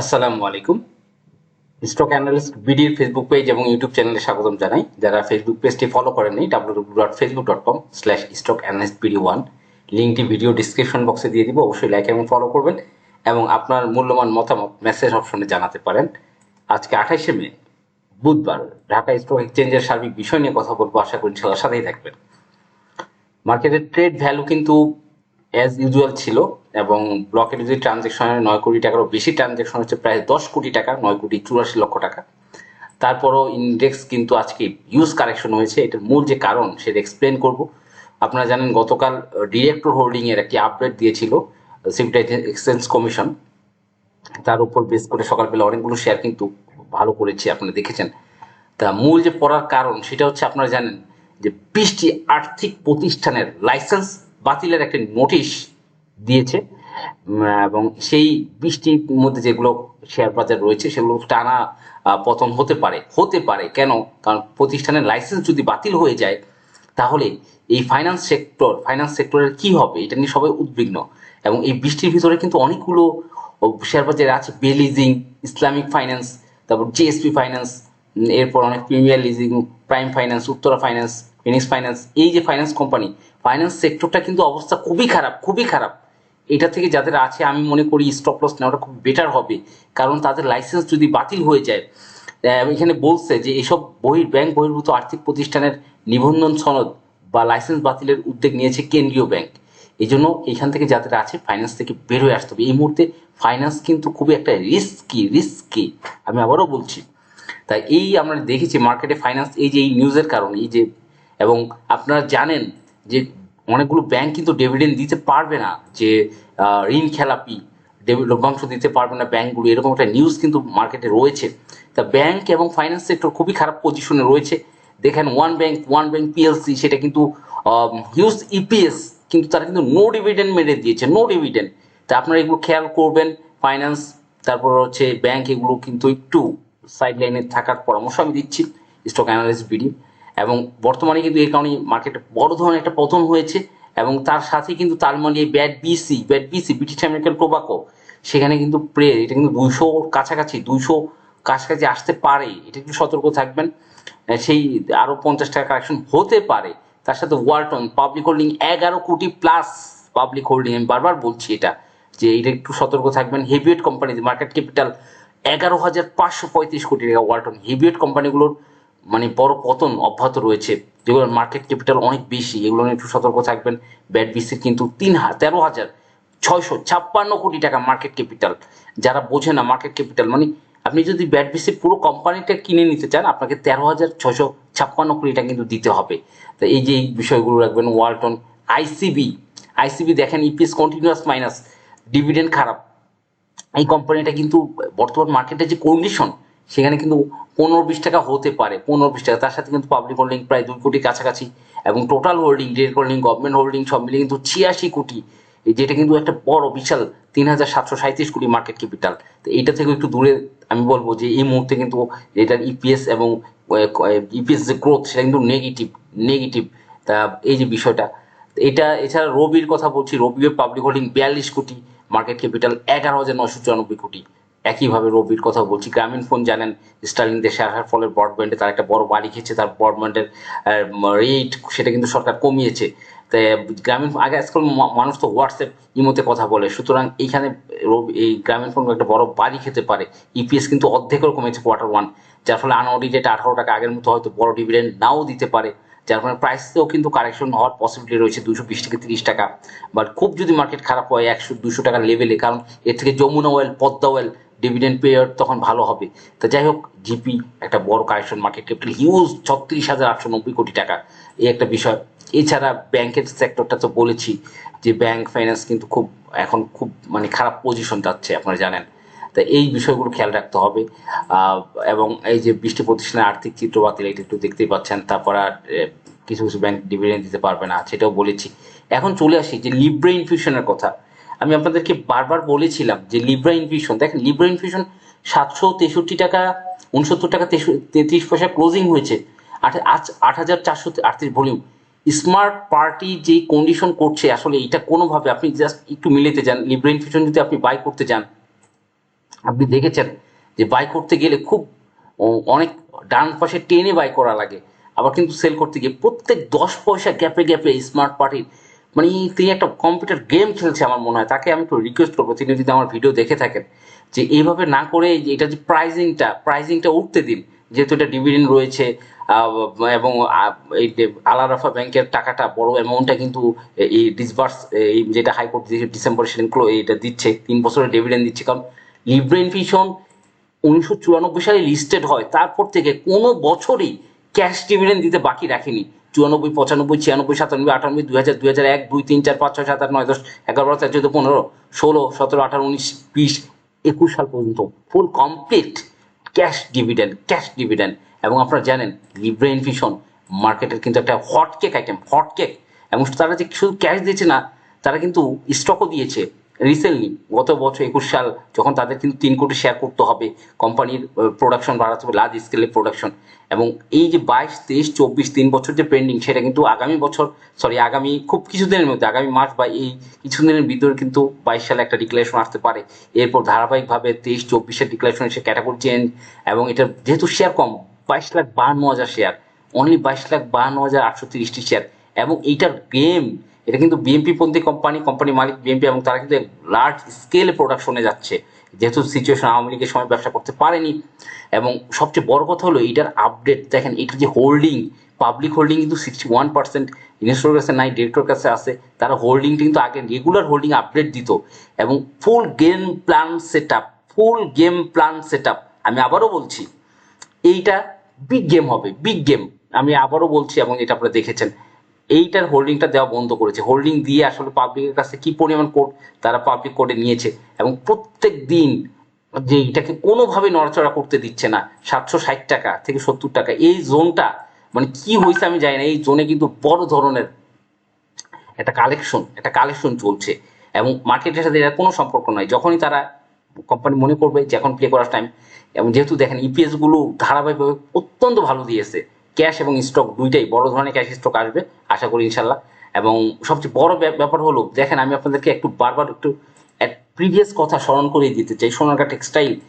আসসালামু আলাইকুম। Stock analyst বিডির ফেসবুক পেজ এবং ইউটিউব চ্যানেলে স্বাগতম জানাই। যারা ফেসবুক পেজটি ফলো করেননি W dot Facebook dot com slash stock analyst BD one লিঙ্কটি ভিডিও ডিসক্রিপশন বক্সে দিয়ে দিব, অবশ্যই লাইক এবং ফলো করবেন এবং আপনার মূল্যবান মতামত মেসেজ অপশনে জানাতে পারেন। আজকে আঠাইশে মে, বুধবার, ঢাকা স্টক এক্সচেঞ্জের সার্বিক বিষয় নিয়ে কথা বলব, আশা করি সাথেই থাকবেন। মার্কেটের ট্রেড ভ্যালু কিন্তু অ্যাজ ইউজুয়াল ছিল এবং ব্লকের যদি ট্রানজেকশনে নয় কোটি টাকারও বেশি ট্রানজেকশন হচ্ছে প্রায় দশ কোটি টাকা, নয় কোটি চুরাশি লক্ষ টাকা। তারপরও ইন্ডেক্স কিন্তু আজকে ইউজ কারেকশন হয়েছে। এটার মূল যে কারণ সেটা এক্সপ্লেন করব। আপনারা জানেন গতকাল ডিরেক্টর হোল্ডিং এর একটি আপডেট দিয়েছিল সিকিউরিটি এক্সচেঞ্জ কমিশন তার উপর বেস করে সকালবেলা অনেকগুলো শেয়ার কিন্তু ভালো করেছে, আপনারা দেখেছেন। তা মূল যে পড়ার কারণ সেটা হচ্ছে আপনারা জানেন যে বিশটি আর্থিক প্রতিষ্ঠানের লাইসেন্স বাতিলের একটা নোটিশ দিয়েছে। এবং সেই বৃষ্টির মধ্যে যেগুলো শেয়ার বাজার রয়েছে, সেগুলো টানা পতন হতে পারে। হতে পারে। কেন? কারণ প্রতিষ্ঠানের লাইসেন্স যদি বাতিল হয়ে যায়, তাহলে এই ফাইন্যান্স সেক্টর ফাইন্যান্স সেক্টরের কি হবে? এটা নিয়ে সবাই উদ্বিগ্ন। এবং এই বৃষ্টির ভিতরে কিন্তু অনেকগুলো শেয়ার বাজারে আছে। বেলিজিং ইসলামিক ফাইন্যান্স তারপর জিএসপি ফাইন্যান্স এরপর অনেক premier leasing prime finance Uttara finance Phoenix finance এই যে ফাইন্যান্স কোম্পানি ফাইন্যান্স সেক্টরটা কিন্তু অবস্থা খুবই খারাপ খুবই খারাপ। এটা থেকে যাদের আছে, আমি মনে করি স্টপ লস নেওয়াটা খুব বেটার হবে। কারণ তাদের লাইসেন্স যদি বাতিল হয়ে যায় এখানে বলছে যে এসব বহির, ব্যাংক বহির্ভূত আর্থিক প্রতিষ্ঠানের নিবন্ধন সনদ বা লাইসেন্স বাতিলের উদ্যোগ নিয়েছে কেন্দ্রীয় ব্যাংক। এই জন্য এখান থেকে যাদের আছে ফাইন্যান্স থেকে বের হয়ে আসতে হবে। এই মুহূর্তে ফাইন্যান্স কিন্তু খুবই একটা রিস্কি রিস্কি আমি আবারও বলছি। তাই এই আমরা দেখেছি মার্কেটে ফাইন্যান্স এই যে এই নিউজের কারণে, এই যে, এবং আপনারা জানেন যে অনেকগুলো ব্যাংক কিন্তু ডিভিডেন্ড দিতে পারবে না যে ঋণ খেলাপি লভ্যাংশ দিতে পারবে না ব্যাংকগুলো এরকম একটা নিউজ কিন্তু মার্কেটে রয়েছে। তা ব্যাংক এবং ফাইন্যান্স সেক্টর খুবই খারাপ পজিশনে রয়েছে। দেখেন One Bank One Bank PLC সেটা কিন্তু হিউজ ইপিএস কিন্তু তারা কিন্তু নো ডিভিডেন্ড মেরে দিয়েছে নো ডিভিডেন্ড তা আপনারা এগুলো খেয়াল করবেন ফাইন্যান্স তারপর হচ্ছে ব্যাংক এগুলো কিন্তু একটু সাইড লাইনে থাকার পরামর্শ আমি দিচ্ছি স্টক অ্যানালিস্ট বিডি এবং বর্তমানে কিন্তু এই কারণে মার্কেটে বড় ধরনের একটা পতন হয়েছে এবং তার সাথে কিন্তু তার মানে BAT BC BAT BC British American Tobacco সেখানে কিন্তু প্রে এটা কিন্তু দুইশো কাছাকাছি দুইশো কাছাকাছি আসতে পারে, এটা একটু সতর্ক থাকবেন। সেই আরও পঞ্চাশ টাকা কারেকশন হতে পারে। তার সাথে ওয়ালটন পাবলিক হোল্ডিং এগারো কোটি প্লাস পাবলিক হোল্ডিং আমি বারবার বলছি এটা, যে এটা একটু সতর্ক থাকবেন। হেভিয়েট কোম্পানি মার্কেট ক্যাপিটাল এগারো হাজার পাঁচশো পঁয়ত্রিশ কোটি টাকা ওয়ালটন হেভিয়েট কোম্পানিগুলোর মানে বড় পতন অব্যাহত রয়েছে। যেগুলোর মার্কেট ক্যাপিটাল অনেক বেশি, এগুলো নিয়ে একটু সতর্ক থাকবেন। ব্যাট বিসির কিন্তু তিন হা- তেরো হাজার ছয়শো ছাপ্পান্ন কোটি টাকা মার্কেট ক্যাপিটাল যারা বোঝে না মার্কেট ক্যাপিটাল মানে আপনি যদি ব্যাট বিসির পুরো কোম্পানিটা কিনে নিতে চান, আপনাকে তেরো হাজার ছয়শো ছাপ্পান্ন কোটি টাকা কিন্তু দিতে হবে। তো এই যে এই বিষয়গুলো রাখবেন ওয়ালটন আইসিবি আইসিবি দেখেন ইপিএস কন্টিনিউয়াস মাইনাস ডিভিডেন্ড খারাপ। এই কোম্পানিটা কিন্তু বর্তমান মার্কেটের যে কন্ডিশন সেখানে কিন্তু পনেরো বিশ টাকা হতে পারে, পনেরো বিশ টাকা। তার সাথে কিন্তু পাবলিক হোল্ডিং প্রায় দুই কোটি কাছাকাছি এবং total holding direct holding government holding সব মিলিয়ে কিন্তু ছিয়াশি কোটি যেটা কিন্তু একটা বড়, বিশাল তিন হাজার সাতশো সাঁত্রিশ কোটি মার্কেট ক্যাপিটাল তো এইটা থেকে একটু দূরে আমি বলব যে এই মুহূর্তে কিন্তু এটার ইপিএস এবং ইপিএস যে গ্রোথ সেটা কিন্তু নেগেটিভ নেগেটিভ তা এই যে বিষয়টা। এটা, এছাড়া রবির কথা বলছি, রবির পাবলিক হোল্ডিং বিয়াল্লিশ কোটি মার্কেট ক্যাপিটাল এগারো হাজার নশো চুরানব্বই কোটি। একইভাবে রবির কথা বলছি। গ্রামীণ ফোন জানেন স্টার্লিং দেশে আসার ফলে ব্রডব্যান্ডে তার একটা বড় বাড়ি খেয়েছে, তার ব্রডব্যান্ডের রেট সেটা কিন্তু সরকার কমিয়েছে। গ্রামীণ আগে আজকাল মানুষ তো হোয়াটসঅ্যাপ ইমোতে কথা বলে। সুতরাং এইখানে এই গ্রামীণ ফোন একটা বড় বাড়ি খেতে পারে। ইপিএস কিন্তু অর্ধেকও কমেছে কোয়ার্টার ওয়ান যার ফলে আনঅডিটেড আঠারো টাকা আগের মতো হয়তো বড় ডিভিডেন্ড নাও দিতে পারে। যার ফলে প্রাইসেও কিন্তু কারেকশন হওয়ার পসিবিলিটি রয়েছে দুশো বিশ থেকে তিরিশ টাকা। বাট খুব যদি মার্কেট খারাপ হয়, একশো, দুশো টাকার লেভেলে কারণ এর থেকে Jamuna oil Padma oil dividend payer তখন ভালো হবে। তো যাই হোক জিপি একটা বড় কারেকশন মার্কেট ক্যাপিটাল হিউজ ছত্রিশ হাজার আটশো নব্বই কোটি টাকা। এই একটা বিষয়। এছাড়া ব্যাংকের সেক্টরটা তো বলেছি যে ব্যাংক ফাইন্যান্স কিন্তু খুব, এখন খুব মানে খারাপ পজিশন যাচ্ছে, আপনারা জানেন। তা এই বিষয়গুলো খেয়াল রাখতে হবে। এবং এই যে বৃষ্টি প্রতিষ্ঠানের আর্থিক চিত্র বাতিল এটা একটু দেখতেই পাচ্ছেন, তারপর কিছু কিছু ব্যাংক ডিভিডেন্ড দিতে পারবে না, সেটাও বলেছি। এখন চলে আসি যে লিব্রা ইনফিউশনের কথা। আমি আপনাদেরকে বারবার বলেছিলাম যে লিব্রা ইনফিউশন দেখেন লিব্রা ইনফিউশন সাতশো তেষট্টি টাকা, উনসত্তর টাকা তেত্রিশ পয়সা ক্লোজিং হয়েছে। আট হাজার চারশো আটত্রিশ ভলিউম স্মার্ট পার্টি যেই কন্ডিশন করছে, আসলে এটা কোনোভাবে আপনি জাস্ট একটু মিলেতে যান লিব্রা ইনফিউশন যদি আপনি বাই করতে যান আপনি দেখেছেন যে বাই করতে গেলে খুব অনেক ডান পাশে টেনে বাই করা লাগে। আবার কিন্তু সেল করতে গিয়ে প্রত্যেক দশ পয়সা গ্যাপে গ্যাপে স্মার্ট পার্টির মানে তিনি একটা কম্পিউটার গেম খেলছে আমার মনে হয়। তাকে আমি একটু রিকোয়েস্ট করব, তিনি যদি আমার ভিডিও দেখে থাকেন, যে এইভাবে না করে এটা যে প্রাইজিংটা প্রাইজিংটা উঠতে দিন। যেহেতু এটা ডিভিডেন্ড রয়েছে এবং এই আলারাফা ব্যাংকের টাকাটা, বড় অ্যামাউন্টটা কিন্তু এই ডিসবার্স এই যেটা হাইকোর্ট ডিসেম্বর সেদিনগুলো এটা দিচ্ছে, তিন বছরের ডিভিডেন্ড দিচ্ছে। কারণ লিব্রেন ফিশন উনিশশো চুরানব্বই সালে লিস্টেড হয়। তারপর থেকে কোনো বছরই ক্যাশ ডিভিডেন্ড দিতে বাকি রাখেনি। চুরানব্বই, পঁচানব্বই, ছিয়ানব্বই, সাতানব্বই, আটানব্বই, দুই হাজার দুই হাজার এক, দুই, তিন, চার, পাঁচ, ছয়, সাত, আট, নয়, দশ, এগারো, বারো, তেরো, চোদ্দ, পনেরো, ষোলো, সতেরো, আঠারো, উনিশ, বিশ, একুশ সাল পর্যন্ত full complete cash dividend cash dividend এবং আপনারা জানেন লিব্রে ইনফিশন মার্কেটের কিন্তু একটা hot cake item hot cake এবং তারা যে শুধু ক্যাশ দিয়েছে না, তারা কিন্তু স্টকও দিয়েছে। রিসেন্টলি গত বছর একুশ সাল, যখন তাদের কিন্তু তিন কোটি শেয়ার করতে হবে কোম্পানির প্রোডাকশন বাড়াতে হবে লার্জ স্কেলের প্রোডাকশন এবং এই যে বাইশ, তেইশ, চব্বিশ, তিন বছর যে পেন্ডিং সেটা কিন্তু আগামী বছর সরি আগামী খুব কিছুদিনের মধ্যে, আগামী মাস বা এই কিছুদিনের ভিতরে কিন্তু বাইশ সালে একটা ডিক্লারেশন আসতে পারে। এরপর ধারাবাহিকভাবে তেইশ, চব্বিশের ডিক্লারেশন এসে ক্যাটাগরি চেঞ্জ এবং এটা যেহেতু শেয়ার কম, বাইশ লাখ বাহান্ন হাজার শেয়ার অনলি বাইশ লাখ বাহান্ন হাজার আটশো তিরিশটি শেয়ার এবং এইটার গেম এটা কিন্তু বিএমপি পন্থী কোম্পানি কোম্পানি মালিক বিএমপি এবং তারা কিন্তু লার্জ স্কেলে প্রোডাকশনে যাচ্ছে। যেহেতু সিচুয়েশন আওয়ামী লীগের সময় ব্যবসা করতে পারেনি। এবং সবচেয়ে বড় কথা হলো এটার আপডেট দেখেন এটার যে হোল্ডিং পাবলিক হোল্ডিং কিন্তু সিক্সটি ওয়ান পার্সেন্ট ইনভেস্টর কাছে নাই ডিরেক্টর কাছে আছে। তারা হোল্ডিংটা কিন্তু আগে রেগুলার হোল্ডিং আপডেট দিত। এবং full game plan set up full game plan set up আমি আবারও বলছি, এইটা বিগ গেম হবে বিগ গেম আমি আবারও বলছি এবং এটা আপনারা দেখেছেন। এইটার হোল্ডিংটা দেওয়া বন্ধ করেছে। হোল্ডিং দিয়ে আসলে পাবলিকের কাছে কি পরিমাণ কোড তারা পাবলিক কোডে নিয়েছে এবং প্রত্যেক দিন যে এটাকে কোনোভাবে নড়াচড়া করতে দিচ্ছে না, সাতশো ষাট টাকা থেকে সত্তর টাকা, এই জোনটা মানে কি হয়েছে আমি জানি না, এই জোনে কিন্তু বড় ধরনের একটা কালেকশন একটা কালেকশন চলছে এবং মার্কেটের সাথে এর কোনো সম্পর্ক নয়। যখনই তারা কোম্পানি মনে করবে যে এখন প্লে করার টাইম এবং যেহেতু দেখেন ইপিএসগুলো ধারাবাহিকভাবে অত্যন্ত ভালো দিয়েছে ক্যাশ এবং স্টক দুইটাই, বড় ধরনের ক্যাশ স্টক আসবে, আশা করি ইনশাল্লাহ। এবং সবচেয়ে বড় ব্যাপ- ব্যাপার হলো, দেখেন আমি আপনাদেরকে একটু বারবার একটু প্রিভিয়াস কথা স্মরণ করে দিতে চাই। সোনারগা টেক্সটাইল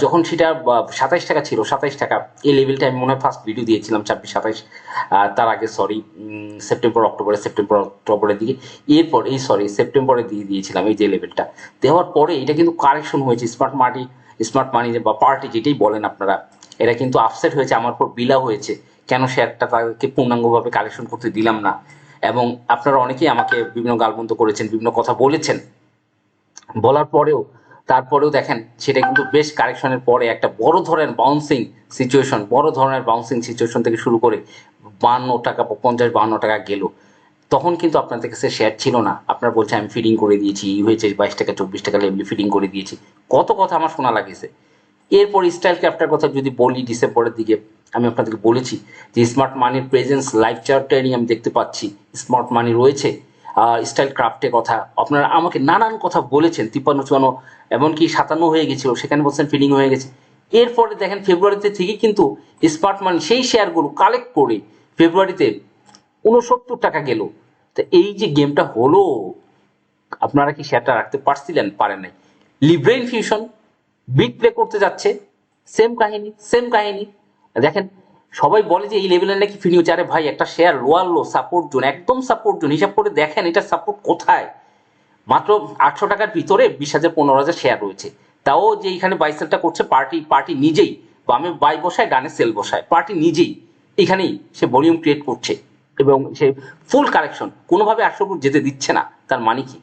যখন সেটা সাতাইশ টাকা ছিল, সাতাইশ টাকা, এই লেভেলটা আমি মনে হয় ফার্স্ট ভিডিও দিয়েছিলাম, ছাব্বিশ, সাতাইশ তার আগে সরি সেপ্টেম্বর অক্টোবরে সেপ্টেম্বর অক্টোবরের দিকে। এরপর, এই সরি সেপ্টেম্বরে দিয়ে দিয়েছিলাম এই যে লেভেলটা দেওয়ার পরে এটা কিন্তু কারেকশন হয়েছে স্মার্ট মানি স্মার্ট মানি বা পার্টি যেটাই বলেন আপনারা, এটা কিন্তু আপসেট হয়েছে, আমার উপর বিলা হয়েছে। কেন শেয়ারটা তাদেরকে পূর্ণাঙ্গভাবে কালেকশন করতে দিলাম না? এবং আপনারা অনেকেই আমাকে বিভিন্ন গালমন্দ করেছেন, বিভিন্ন কথা বলেছেন। বলার পরেও, তারপরেও দেখেন, সেটা কিন্তু বেশ কারেকশনের পরে একটা বড় ধরনের বাউন্সিং সিচুয়েশন বড় ধরনের বাউন্সিং সিচুয়েশন থেকে শুরু করে বান্ন টাকা, পঞ্চাশ বান্ন টাকা গেল। তখন কিন্তু আপনাদের কাছে শেয়ার ছিল না। আপনারা বলছেন আমি ফিডিং করে দিয়েছি ই হয়েছে, বাইশ টাকা, চব্বিশ টাকা লেভেলে ফিডিং করে দিয়েছি। কত কথা আমার শোনা লাগেছে। এরপর স্টাইল ক্রাফটার কথা যদি বলি ডিসেম্বরের দিকে, আমি আপনাদেরকে বলেছি যে স্মার্ট মানির প্রেজেন্স লাইভ চার্টারই আমি দেখতে পাচ্ছি। স্মার্ট মানি রয়েছে। স্টাইল ক্রাফটের কথা। আপনারা আমাকে নানান কথা বলেছেন, তিপ্পান্ন, চুয়ান্ন, এমনকি সাতান্ন হয়ে গেছিল, সেখানে বলছেন ফিডিং হয়ে গেছে। এরপরে দেখেন ফেব্রুয়ারিতে থেকে কিন্তু স্মার্ট মানি সেই শেয়ারগুলো কালেক্ট করে ফেব্রুয়ারিতে উনসত্তর টাকা গেল। তো এই যে গেমটা হলো, আপনারা কি শেয়ারটা রাখতে পারছিলেন, পারেন নাই? লিব্রেইন ফিউশন বিগ প্লে করতে যাচ্ছে। সেম কাহিনী সেম কাহিনী। দেখেন, সবাই বলে যে এই লেভেলে নাকি ফিনি হচ্ছে আরে ভাই, একটা share lower low support zone একদম সাপোর্ট জোন হিসাব করে দেখেন, এটা সাপোর্ট কোথায়? মাত্র আটশো টাকার ভিতরে বিশ হাজার, পনেরো হাজার শেয়ার রয়েছে। তাও যে এখানে বাই সেলটা করছে পার্টি পার্টি নিজেই। বামে বাই বসায় ডানে সেল বসায় পার্টি নিজেই। এখানেই সে ভলিউম ক্রিয়েট করছে। এবং সে ফুল কালেকশন কোনোভাবে আটশো যেতে দিচ্ছে না। তার মানে কি?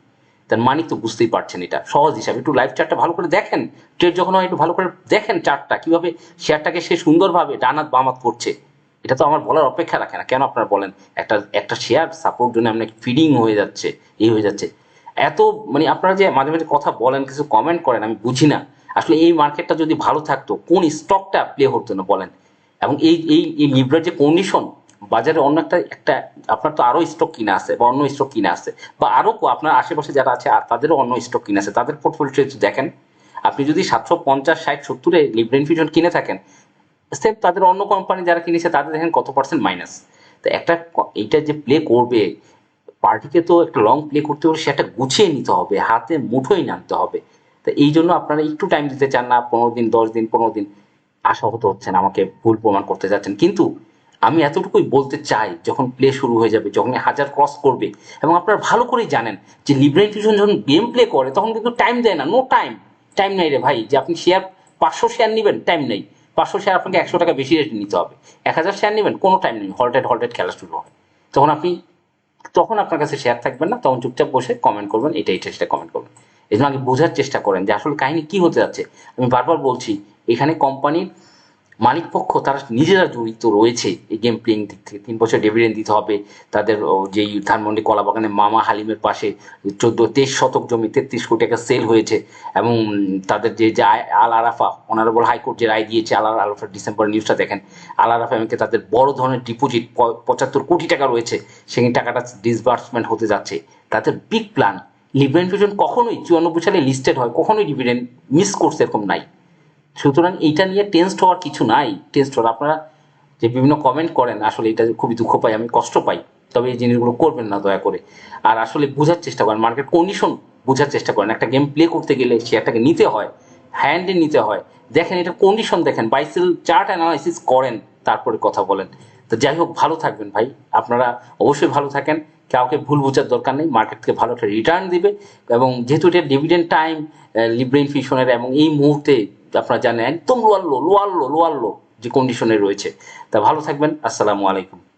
তার মানে তো বুঝতেই পারছেন এটা। সহজ হিসাবে একটু লাইভ চার্টটা ভালো করে দেখেন। ট্রেড যখন হয়, একটু ভালো করে দেখেন চার্টটা কীভাবে শেয়ারটাকে সে সুন্দরভাবে ডানাত বামাত করছে। এটা তো আমার বলার অপেক্ষা রাখে না। কেন আপনারা বলেন? একটা একটা শেয়ার সাপোর্ট জন্য আপনার ফিডিং হয়ে যাচ্ছে, এই হয়ে যাচ্ছে। এত মানে আপনারা যে মাঝে মাঝে কথা বলেন, কিছু কমেন্ট করেন, আমি বুঝি না। আসলে এই মার্কেটটা যদি ভালো থাকতো, কোন স্টকটা প্লে হতো না বলেন? এবং এই এই লিব্রার যে কন্ডিশন বাজারে অন্য একটা একটা, আপনার তো আরও স্টক কিনা আছে বা অন্য স্টক কিনা আছে বা আরও আপনার আশেপাশে যারা আছে, আর তাদেরও অন্য স্টক কিনা আছে, তাদের পোর্টফোলিও দেখেন। আপনি যদি সাতশো পঞ্চাশ, ষাট, সত্তরে লিব্রেন ফিউশন কিনে থাকেন সেম তাদের অন্য কোম্পানি যারা কিনেছে, তাদের দেখেন কত পার্সেন্ট মাইনাস তো একটা এইটা যে প্লে করবে, পার্টিকে তো একটা লং প্লে করতে হলে সেটা গুছিয়ে নিতে হবে, হাতে মুঠোই নামতে হবে। তো এই জন্য আপনারা একটু টাইম দিতে চান না, পনেরো দিন, দশ দিন, পনেরো দিন। আশাহত হচ্ছেন, আমাকে ভুল প্রমাণ করতে যাচ্ছেন। কিন্তু আমি এতটুকুই বলতে চাই, যখন প্লে শুরু হয়ে যাবে যখন হাজার ক্রস করবে, এবং আপনারা ভালো করেই জানেন যে লিব্রেল ফিউশন যখন গেম প্লে করে, তখন কিন্তু টাইম দেয় না নো টাইম টাইম নেই রে ভাই। যে আপনি শেয়ার পাঁচশো শেয়ার নেবেন টাইম নেই। পাঁচশো শেয়ার আপনাকে একশো টাকা বেশি রেট নিতে হবে। এক হাজার শেয়ার নেবেন, কোনো টাইম নেই। হলটেড হলটেড খেলা শুরু হয় তখন আপনি, তখন আপনার কাছে শেয়ার থাকবেন না, তখন চুপচাপ বসে কমেন্ট করবেন এটা এটা সেটা কমেন্ট করবেন। এই জন্য আগে বোঝার চেষ্টা করেন যে আসলে কাহিনী কি হতে যাচ্ছে। আমি বারবার বলছি, এখানে কোম্পানির মালিক পক্ষ তারা নিজেরা জড়িত রয়েছে এই গেম প্লেইং দিক থেকে। তিন বছর ডিভিডেন্ড দিতে হবে। তাদের যেই ধানমন্ডি কলা বাগানে মামা হালিমের পাশে চোদ্দ, তেইশ শতক জমি, তেত্রিশ কোটি টাকা সেল হয়েছে এবং তাদের যে যে আল আরাফা অনারেবল হাইকোর্ট যে রায় দিয়েছে, আল আরাফা ডিসেম্বর নিউজটা দেখেন। আল আরাফা এমনকি তাদের বড় ধরনের ডিপোজিট পঁচাত্তর কোটি টাকা রয়েছে। সেই টাকাটা ডিসবার্সমেন্ট হতে যাচ্ছে। তাদের বিগ প্ল্যান লিব্রেন ফিউশন কখনোই চুয়ান্নব্বই সালে লিস্টেড হয়, কখনোই ডিভিডেন্ড মিস করছে এরকম নাই। সুতরাং এইটা নিয়ে টেন্সড হওয়ার কিছু নাই। টেন্সড হওয়ার, আপনারা যে বিভিন্ন কমেন্ট করেন, আসলে এটা খুবই দুঃখ পাই, আমি কষ্ট পাই। তবে এই জিনিসগুলো করবেন না, দয়া করে। আর আসলে বোঝার চেষ্টা করেন মার্কেট কন্ডিশন বোঝার চেষ্টা করেন। একটা গেম প্লে করতে গেলে শেয়ারটাকে নিতে হয় হ্যান্ডে নিতে হয়। দেখেন এটা কন্ডিশন দেখেন বাইসেল চার্ট অ্যানালাইসিস করেন, তারপরে কথা বলেন। তো যাই হোক, ভালো থাকবেন ভাই। আপনারা অবশ্যই ভালো থাকেন। কাউকে ভুল বোঝার দরকার নেই মার্কেটকে ভালো একটা রিটার্ন দিবে। এবং যেহেতু এটা ডিভিডেন্ড টাইম লিব্রেন ফিশনের এবং এই মুহূর্তে আপনারা জানেন, একদম lower low lower lower low যে কন্ডিশনে রয়েছে। তা ভালো থাকবেন, আসসালামু আলাইকুম।